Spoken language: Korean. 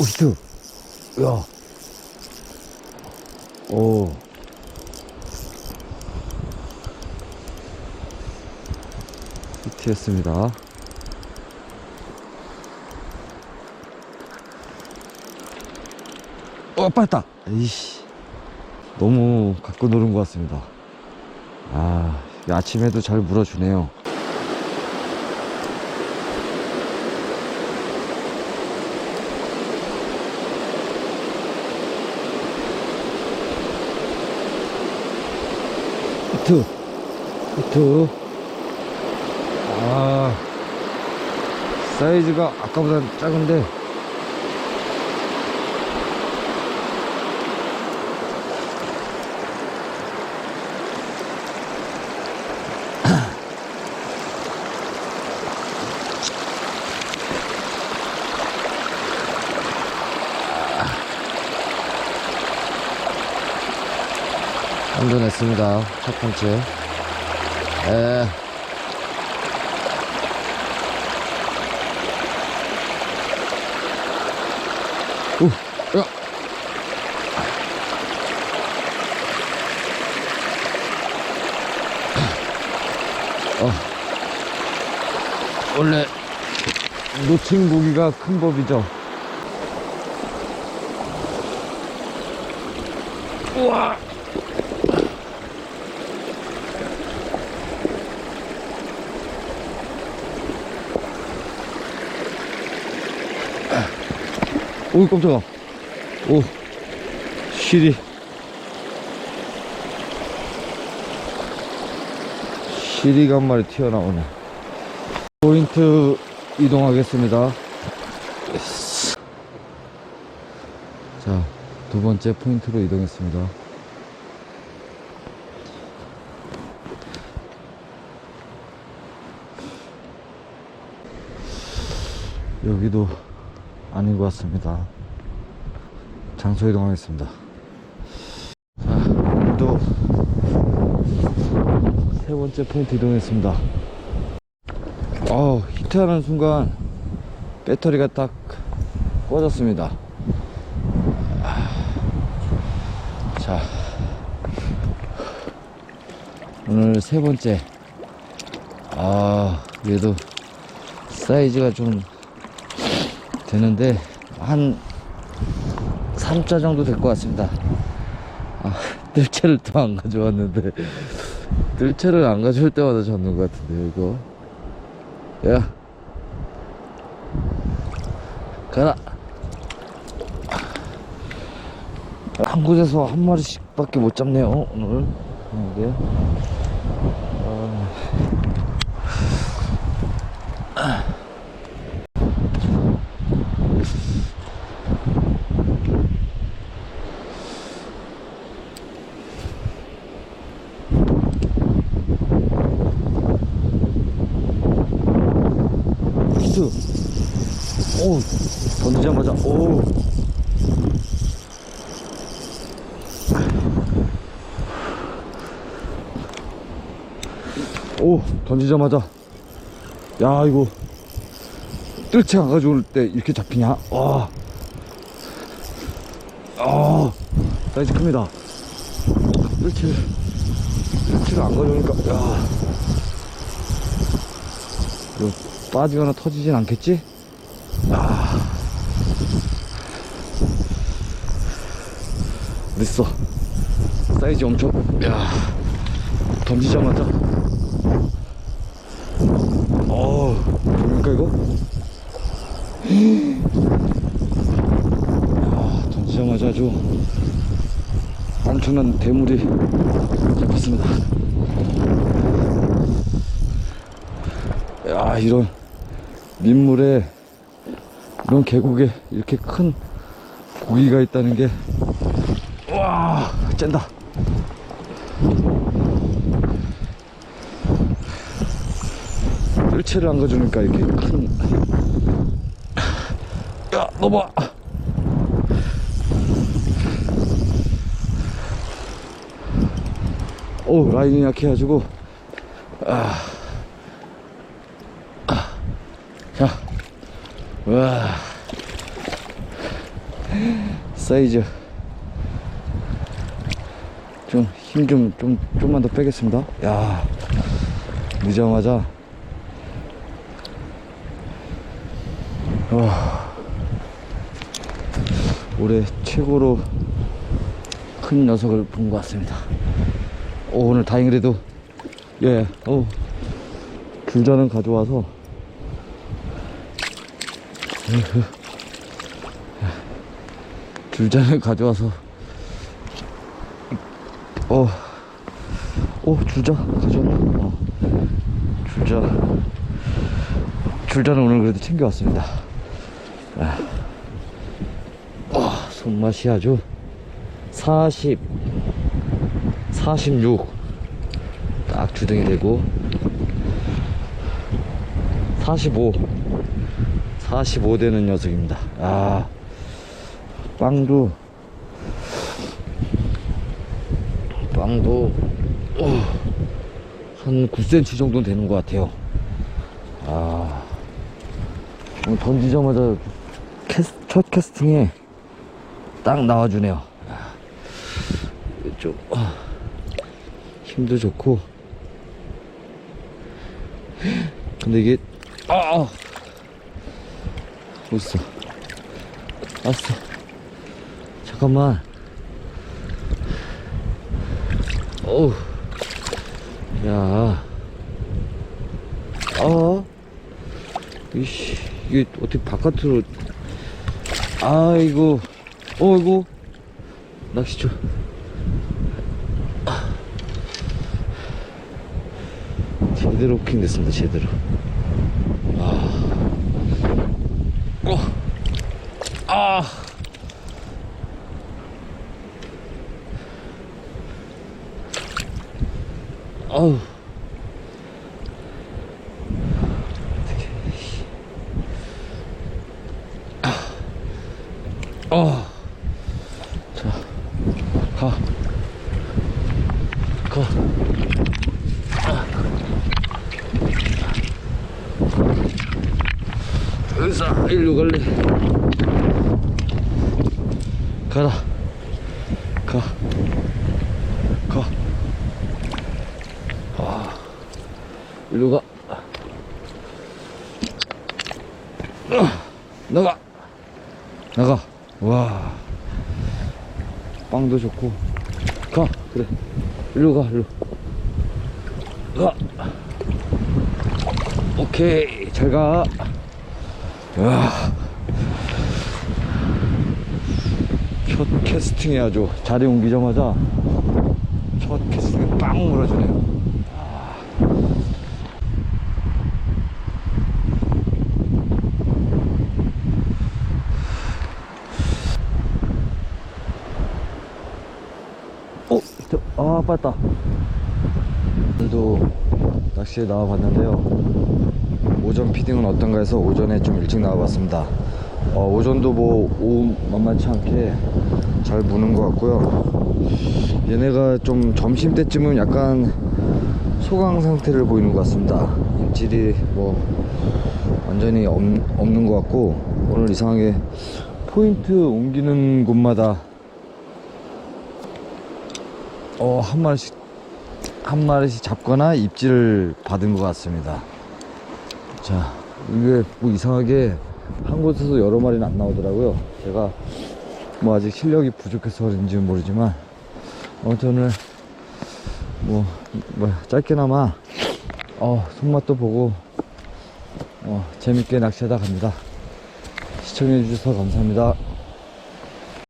오, 히트. 야. 오. 히트였습니다. 어, 빠졌다. 이씨. 너무 갖고 노는 것 같습니다. 아, 이 아침에도 잘 물어주네요. 히트. 히트. 아, 사이즈가 아까보다 작은데, 한도냈습니다. 첫 번째. 에. 우, 야. 어. 원래 놓친 고기가 큰 법이죠. 우와. 오 깜짝아. 오 실이 실이가 한 마리 튀어나오네. 포인트 이동하겠습니다. 자 두 번째 포인트로 이동했습니다. 여기도 아닌 것 같습니다. 장소 이동하겠습니다. 자, 오늘도 세 번째 포인트 이동했습니다. 어, 히트하는 순간 배터리가 딱 꺼졌습니다. 아, 자, 오늘 세 번째. 아, 얘도 사이즈가 좀 되는데 한 3자 정도 될 것 같습니다. 아, 뜰채를 또 안 가져왔는데. 뜰채를 안 가져올 때마다 젓는 것 같은데요 이거. 야. 가라. 한 곳에서 한 마리씩 밖에 못 잡네요 오늘 이게 히트. 오, 던지자마자, 오. 오, 던지자마자. 야, 이거. 뜰채 안 가져올 때 이렇게 잡히냐? 와. 아, 사이즈 큽니다. 뜰채, 뜰채를 안 가져오니까, 야. 이거 빠지거나 터지진 않겠지? 아. 됐어. 사이즈 엄청, 야. 던지자마자. 어, 보입니까, 이거? 야, 던지자마자 아주 엄청난 대물이 잡혔습니다. 야, 이런 민물에 이런 계곡에 이렇게 큰 고기가 있다는 게, 와, 짠다. 뜰채를 안 가주니까 이렇게 큰, 야, 넘어. 오, 라인이 약해가지고, 아. 자, 와. 사이즈. 좀 힘 좀 좀 좀 만 더 빼겠습니다. 야 늦자마자. 와. 올해 최고로 큰 녀석을 본 것 같습니다. 오, 오늘 다행히라도 예, 어, 줄자는 가져와서. 줄자는 가져와서. 어, 어 줄자 가져왔나? 어, 줄자. 줄자는 오늘 그래도 챙겨왔습니다. 아, 어, 손맛이 아주 40 46 딱 주등이 되고 45 45 되는 녀석입니다. 아 빵도 빵도 어, 한 9cm 정도 되는 것 같아요. 아 던지자마자 캐스, 첫 캐스팅에 딱 나와주네요. 아, 좀 아, 힘도 좋고. 근데 이게 아 어 딨어. 왔어. 잠깐만. 어우. 야. 아, 이씨, 이게 어떻게 바깥으로, 아이고, 어이구, 낚시죠. 아. 제대로 킹 됐습니다, 제대로. 아, 어, 아. 아우. 어. 자, 가. 가. 의사, 일로 갈래. 가라. 가. 가. 아, 일로 가. 어, 나가. 나가. 와. 빵도 좋고. 가. 그래. 일로 가, 일로. 가. 오케이. 잘 가. 와. 첫 캐스팅에 아주 자리 옮기자마자 첫 캐스팅에 빵 물어주네요. 어, 저, 아, 빠졌다. 오늘도 낚시에 나와봤는데요. 오전 피딩은 어떤가 해서 오전에 좀 일찍 나와봤습니다. 어, 오전도 뭐 오후 만만치 않게 잘 무는 것 같고요. 얘네가 좀 점심 때쯤은 약간 소강 상태를 보이는 것 같습니다. 입질이 뭐 완전히 없, 없는 것 같고 오늘 이상하게 포인트 옮기는 곳마다 어, 한 마리씩, 한 마리씩 잡거나 입질을 받은 것 같습니다. 자, 이게 뭐 이상하게 한 곳에서 여러 마리는 안 나오더라고요. 제가 뭐 아직 실력이 부족해서 그런지는 모르지만, 아무튼 오늘 뭐, 뭐, 짧게나마, 어, 손맛도 보고, 어, 재밌게 낚시하다 갑니다. 시청해주셔서 감사합니다.